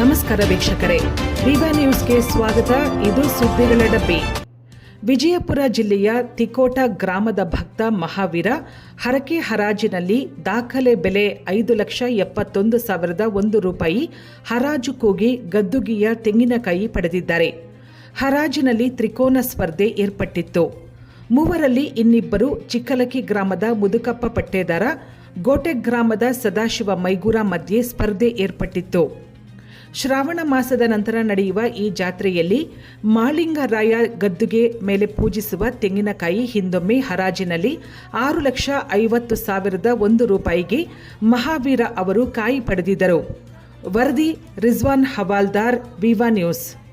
ನಮಸ್ಕಾರ ವೀಕ್ಷಕರೇ. ವಿವಾ ನ್ಯೂಸ್ಗೆ ಸ್ವಾಗತ. ಇದು ಸುದ್ದಿಗಳ ಡಬ್ಬಿ. ವಿಜಯಪುರ ಜಿಲ್ಲೆಯ ತಿಕೋಟ ಗ್ರಾಮದ ಭಕ್ತ ಮಹಾವೀರ ಹರಕೆ ಹರಾಜಿನಲ್ಲಿ ದಾಖಲೆ ಬೆಲೆ ಐದು ಲಕ್ಷ ಎಪ್ಪತ್ತೊಂದು ಸಾವಿರದ ಒಂದು ರೂಪಾಯಿ ಹರಾಜು ಕೂಗಿ ಗದ್ದುಗಿಯ ತೆಂಗಿನಕಾಯಿ ಪಡೆದಿದ್ದಾರೆ. ಹರಾಜಿನಲ್ಲಿ ತ್ರಿಕೋನ ಸ್ಪರ್ಧೆ ಏರ್ಪಟ್ಟಿತ್ತು. ಮೂವರಲ್ಲಿ ಇನ್ನಿಬ್ಬರು ಚಿಕ್ಕಲಕಿ ಗ್ರಾಮದ ಮುದುಕಪ್ಪ ಪಟ್ಟೇದಾರ ಗೋಟೆ ಗ್ರಾಮದ ಸದಾಶಿವ ಮೈಗೂರ ಮಧ್ಯೆ ಸ್ಪರ್ಧೆ ಏರ್ಪಟ್ಟಿತ್ತು. ಶ್ರಾವಣ ಮಾಸದ ನಂತರ ನಡೆಯುವ ಈ ಜಾತ್ರೆಯಲ್ಲಿ ಮಾಳಿಂಗರಾಯ ಗದ್ದುಗೆ ಮೇಲೆ ಪೂಜಿಸುವ ತೆಂಗಿನಕಾಯಿ ಹಿಂದೊಮ್ಮೆ ಹರಾಜಿನಲ್ಲಿ ಆರು ಲಕ್ಷ ಐವತ್ತು ಸಾವಿರದ ಒಂದು ರೂಪಾಯಿಗೆ ಮಹಾವೀರ ಅವರು ಕಾಯಿ ಪಡೆದಿದ್ದರು. ವರದಿ ರಿಜ್ವಾನ್ ಹವಾಲ್ದಾರ್, ವಿವಾ ನ್ಯೂಸ್.